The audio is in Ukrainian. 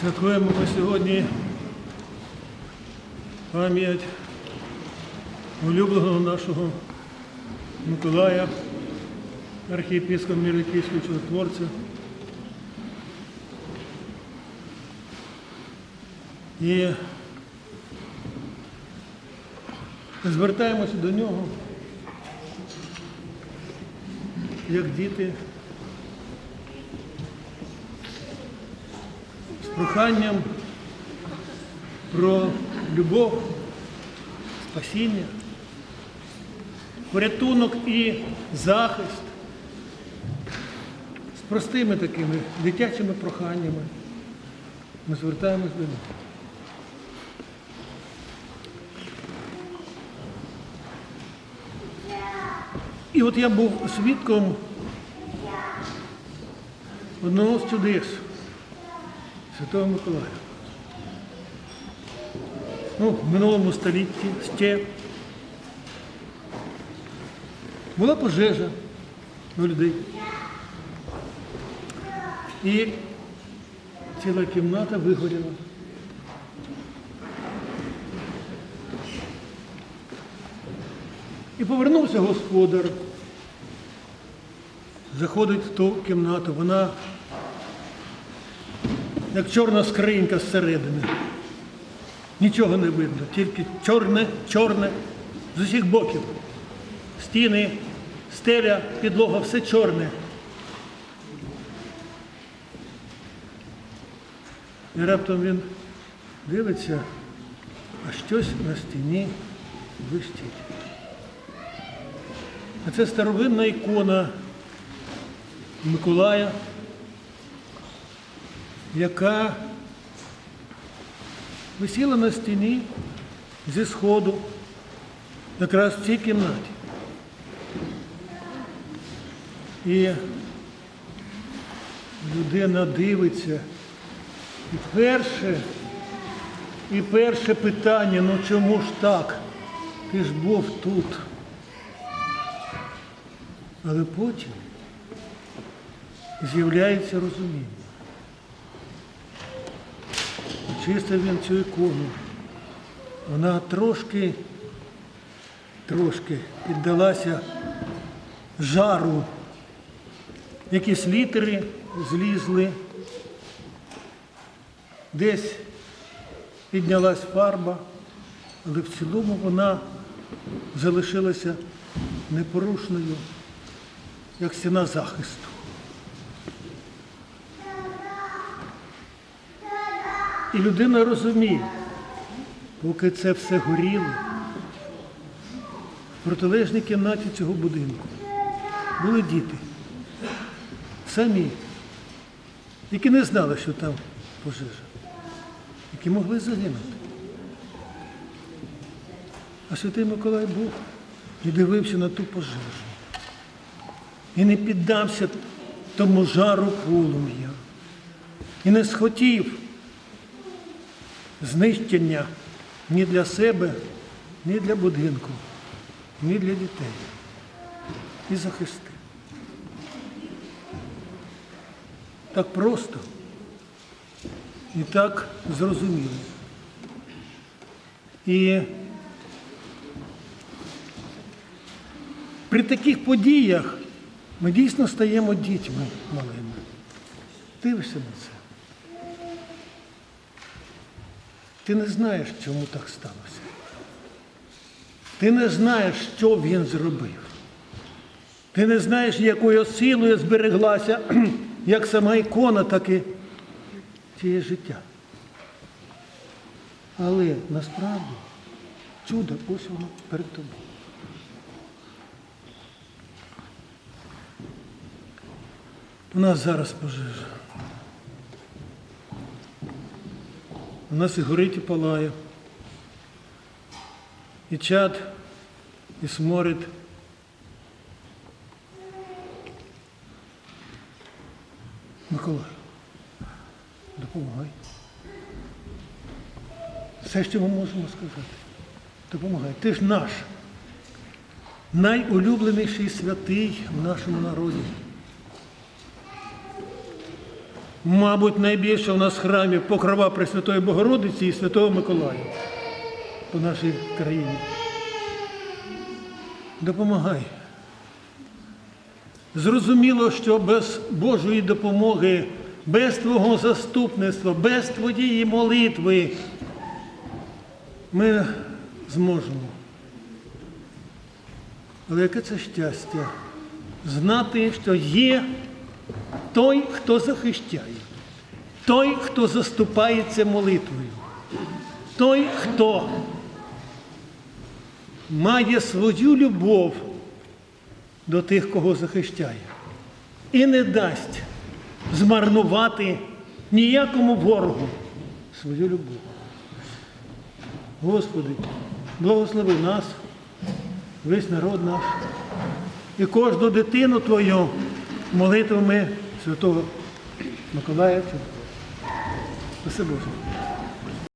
Святкуємо ми сьогодні пам'ять улюбленого нашого Миколая, архієпископа Мірликівського чудотворця. І звертаємося до нього, як діти, проханням про любов, спасіння, порятунок і захист з простими такими дитячими проханнями. Ми звертаємось до нього. І от я був свідком одного з чудес Святого Миколая. Ну, в минулому столітті ще була пожежа у людей. І ціла кімната вигоріла. І повернувся господар. Заходить в ту кімнату, вона як чорна скринька зсередини. Нічого не видно, тільки чорне, чорне з усіх боків. Стіни, стеля, підлога, все чорне. І раптом він дивиться, а щось на стіні блищить. А це старовинна ікона Миколая, яка висіла на стіні зі сходу, якраз в цій кімнаті. І людина дивиться. І перше, і перше питання, ну чому ж так? Ти ж був тут. Але потім з'являється розуміння. Очистив він цю ікону. Вона трошки, трошки піддалася жару. Якісь літери злізли, десь піднялась фарба, але в цілому вона залишилася непорушною, як стіна захисту. І людина розуміє, поки це все горіло, в протилежній кімнаті цього будинку були діти, самі, які не знали, що там пожежа, які могли загинути. А святий Миколай був і дивився на ту пожежу. І не піддався тому жару полум'я. І не схотів знищення ні для себе, ні для будинку, ні для дітей. І захистив. Так просто і так зрозуміло. І при таких подіях ми дійсно стаємо дітьми малими. Дивишся на це. Ти не знаєш, чому так сталося. Ти не знаєш, що він зробив. Ти не знаєш, якою силою збереглася як сама ікона, так і чиє життя. Але насправді чудо ось воно перед тобою. У нас зараз пожежа. У нас і горить, і палає. І чад, і сморід. Миколай, допомагай. Все, що ми можемо сказати. Допомагай. Ти ж наш. Найулюбленіший святий в нашому народі. Мабуть, найбільше у нас в храмі покрова Пресвятої Богородиці і Святого Миколая по нашій країні. Допомагай. Зрозуміло, що без Божої допомоги, без Твого заступництва, без Твоєї молитви ми зможемо. Але яке це щастя знати, що є той, хто захищає, той, хто заступається молитвою, той, хто має свою любов до тих, кого захищає, і не дасть змарнувати ніякому ворогу свою любов. Господи, благослови нас, весь народ наш і кожну дитину Твою молитвами Святого Миколая. Você é mesmo.